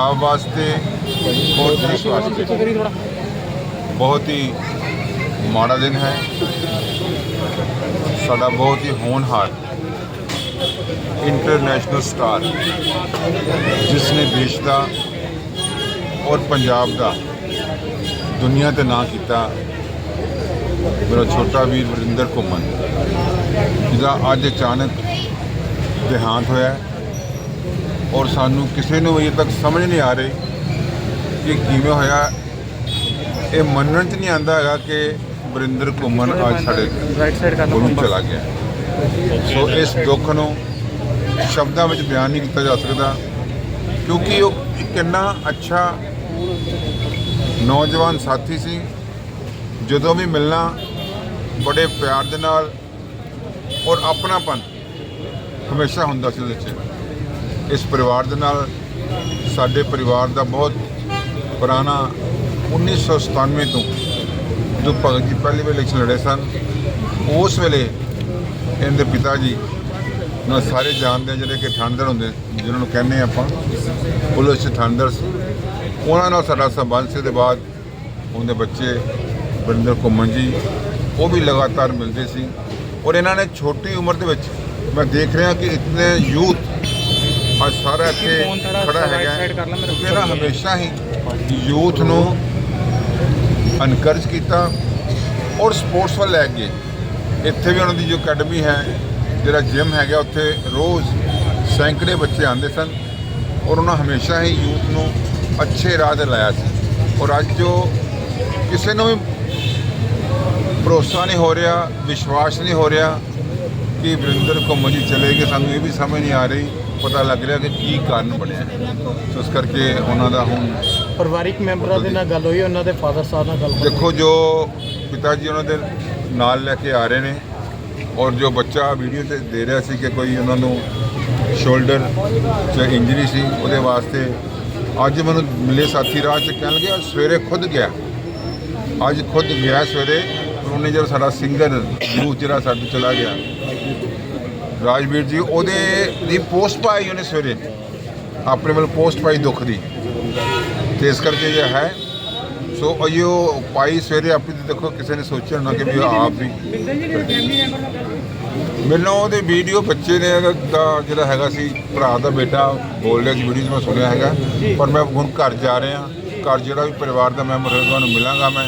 ਪੰਜਾਬ ਵਾਸਤੇ ਔਰ ਦੇਸ਼ ਵਾਸਤੇ ਬਹੁਤ ਹੀ ਮਾੜਾ ਦਿਨ ਹੈ। ਸਾਡਾ ਬਹੁਤ ਹੀ ਹੋਣਹਾਰ ਇੰਟਰਨੈਸ਼ਨਲ ਸਟਾਰ ਜਿਸ ਨੇ ਦੇਸ਼ ਦਾ ਔਰ ਪੰਜਾਬ ਦਾ ਦੁਨੀਆ ਤੇ ਨਾਂ ਕੀਤਾ ਮੇਰਾ ਛੋਟਾ ਵੀਰ ਵਰਿੰਦਰ ਘੁੰਮਣ ਜਿਹਦਾ ਅੱਜ ਅਚਾਨਕ ਦੇਹਾਂਤ ਹੋਇਆ। ਔਰ ਸਾਨੂੰ ਕਿਸੇ ਨੂੰ ਅਜੇ ਤੱਕ ਸਮਝ ਨਹੀਂ ਆ ਰਹੀ ਕਿ ਕਿਵੇਂ ਹੋਇਆ। ਇਹ ਮੰਨਣ 'ਚ ਨਹੀਂ ਆਂਦਾ ਹੈਗਾ ਕਿ ਵਰਿੰਦਰ ਘੁੰਮਣ ਅੱਜ ਸਾਡੇ ਰਾਈਟ ਸਾਈਡ ਕਰਨਾ ਚਲਾ ਗਿਆ। ਸੋ ਇਸ ਦੁੱਖ ਨੂੰ ਸ਼ਬਦਾਂ ਵਿੱਚ ਬਿਆਨ ਨਹੀਂ ਕੀਤਾ ਜਾ ਸਕਦਾ ਕਿਉਂਕਿ ਉਹ ਇੱਕ ਇੰਨਾ ਅੱਛਾ ਨੌਜਵਾਨ ਸਾਥੀ ਸੀ। ਜਦੋਂ ਵੀ ਮਿਲਣਾ ਬੜੇ ਪਿਆਰ ਦੇ ਨਾਲ ਔਰ ਆਪਣਾਪਨ ਹਮੇਸ਼ਾ ਹੁੰਦਾ ਸੀ ਉਹਦੇ 'ਚ। ਇਸ ਪਰਿਵਾਰ ਦੇ ਨਾਲ ਸਾਡੇ ਪਰਿਵਾਰ ਦਾ ਬਹੁਤ ਪੁਰਾਣਾ 1997 ਤੋਂ ਜੋ ਭਗਤ ਜੀ ਪਹਿਲੀ ਵਾਰ ਇਲੈਕਸ਼ਨ ਲੜੇ ਸਨ, ਉਸ ਵੇਲੇ ਇਹਨਾਂ ਦੇ ਪਿਤਾ ਜੀ ਨਾਲ ਸਾਰੇ ਜਾਣਦੇ ਜਿਹੜੇ ਕਿ ਠੰਡਰ ਹੁੰਦੇ, ਜਿਹਨਾਂ ਨੂੰ ਕਹਿੰਦੇ ਆ ਆਪਾਂ, ਪੁਲਿਸ 'ਚ ਸੀ। ਉਹਨਾਂ ਨਾਲ ਸਾਡਾ ਸੰਬੰਧ ਸੀ ਦੇ ਬਾਅਦ ਉਹਦੇ ਬੱਚੇ ਬਰਿੰਦਰ ਘੁੰਮਣ ਜੀ, ਉਹ ਵੀ ਲਗਾਤਾਰ ਮਿਲਦੇ ਸੀ। ਔਰ ਇਹਨਾਂ ਨੇ ਛੋਟੀ ਉਮਰ ਦੇ ਵਿੱਚ ਮੈਂ ਦੇਖ ਰਿਹਾ ਕਿ ਇਤਨੇ ਯੂਥ ਅੱਜ ਸਾਰਾ ਇੱਥੇ ਖੜਾ ਹੈਗਾ। ਮੇਰੇ ਹਮੇਸ਼ਾ ਹੀ ਯੂਥ ਨੂੰ ਅਨਕਰਜ ਕੀਤਾ ਔਰ ਸਪੋਰਟਸ ਵੱਲ ਲੈ ਗਏ ਇੱਥੇ ਵੀ ਉਹਨਾਂ ਦੀ ਜੋ ਅਕੈਡਮੀ ਹੈ ਜਿਹੜਾ ਜਿਮ ਹੈਗਾ ਉੱਥੇ ਰੋਜ਼ ਸੈਂਕੜੇ ਬੱਚੇ ਆਉਂਦੇ ਸਨ ਔਰ ਉਹਨਾਂ ਹਮੇਸ਼ਾ ਹੀ ਯੂਥ ਨੂੰ ਅੱਛੇ ਰਾਹ ਤੇ ਲਾਇਆ ਸੀ। ਔਰ ਅੱਜ ਜੋ ਕਿਸੇ ਨੂੰ ਵੀ ਭਰੋਸਾ ਨਹੀਂ ਹੋ ਰਿਹਾ ਵਿਸ਼ਵਾਸ ਨਹੀਂ ਹੋ ਰਿਹਾ ਕਿ ਵਰਿੰਦਰ ਘੁੰਮਣ ਜੀ ਚਲੇ ਗਏ ਸਾਨੂੰ ਇਹ ਵੀ ਸਮਝ ਨਹੀਂ ਆ ਰਹੀ ਪਤਾ ਲੱਗ ਰਿਹਾ ਕਿ ਕੀ ਕਾਰਨ ਬਣਿਆ। ਸੋ ਇਸ ਕਰਕੇ ਉਹਨਾਂ ਦਾ ਹੁਣ ਪਰਿਵਾਰਿਕ ਮੈਂਬਰਾਂ ਦੇ ਨਾਲ ਗੱਲ ਹੋਈ ਉਹਨਾਂ ਦੇ ਫਾਦਰ ਸਾਹਿਬ ਨਾਲ ਗੱਲ ਹੋਈ। ਦੇਖੋ ਜੋ ਪਿਤਾ ਜੀ ਉਹਨਾਂ ਦੇ ਨਾਲ ਲੈ ਕੇ ਆ ਰਹੇ ਨੇ ਔਰ ਜੋ ਬੱਚਾ ਵੀਡੀਓ ਤੇ ਦੇ ਰਿਹਾ ਸੀ ਕਿ ਕੋਈ ਉਹਨਾਂ ਨੂੰ ਸ਼ੋਲਡਰ 'ਚ ਇੰਜਰੀ ਸੀ ਉਹਦੇ ਵਾਸਤੇ ਅੱਜ ਮੈਨੂੰ ਮਿਲੇ ਸਾਥੀ ਰਾਹ 'ਚ ਕਹਿਣ ਲੱਗੇ ਸਵੇਰੇ ਖੁਦ ਗਿਆ। ਅੱਜ ਖੁਦ ਗਿਆ ਸਵੇਰੇ ਪਰ ਉਹਨੇ ਜਿਹੜਾ ਸਾਡਾ ਸਿੰਗਰ ਯੂਥ ਜਿਹੜਾ ਸਾਡੇ ਚਲਾ ਗਿਆ, ਰਾਜਵੀਰ ਜੀ, ਉਹਦੇ ਦੀ ਪੋਸਟ ਪਾਈ ਉਹਨੇ ਸਵੇਰੇ। ਆਪਣੇ ਵੱਲ ਪੋਸਟ ਪਾਈ ਦੁੱਖ ਦੀ। ਤੇ ਇਸ ਕਰਕੇ ਜੇ ਹੈ, ਸੋ ਅਯੋ ਪਾਈ ਸਵੇਰੇ ਆਪੀ ਤੇ ਦੇਖੋ, ਕਿਸੇ ਨੇ ਸੋਚਿਆ ਹੋਣਾ ਕਿ ਵੀ ਉਹ ਆਪ ਵੀ ਮੈਨੂੰ ਉਹਦੇ ਵੀਡੀਓ ਬੱਚੇ ਨੇ ਦਾ ਜਿਹੜਾ ਹੈਗਾ ਸੀ, ਭਰਾ ਦਾ ਬੇਟਾ, ਬੋਲ ਰਿਹਾ ਸੀ ਵੀਡੀਓ 'ਚ ਮੈਂ ਸੁਣਿਆ ਹੈਗਾ। ਪਰ ਮੈਂ ਹੁਣ ਘਰ ਜਾ ਰਿਹਾ, ਘਰ ਜਿਹੜਾ ਵੀ ਪਰਿਵਾਰ ਦਾ ਮੈਂਬਰ ਹੋਏਗਾ ਉਹਨੂੰ ਮਿਲਾਂਗਾ ਮੈਂ।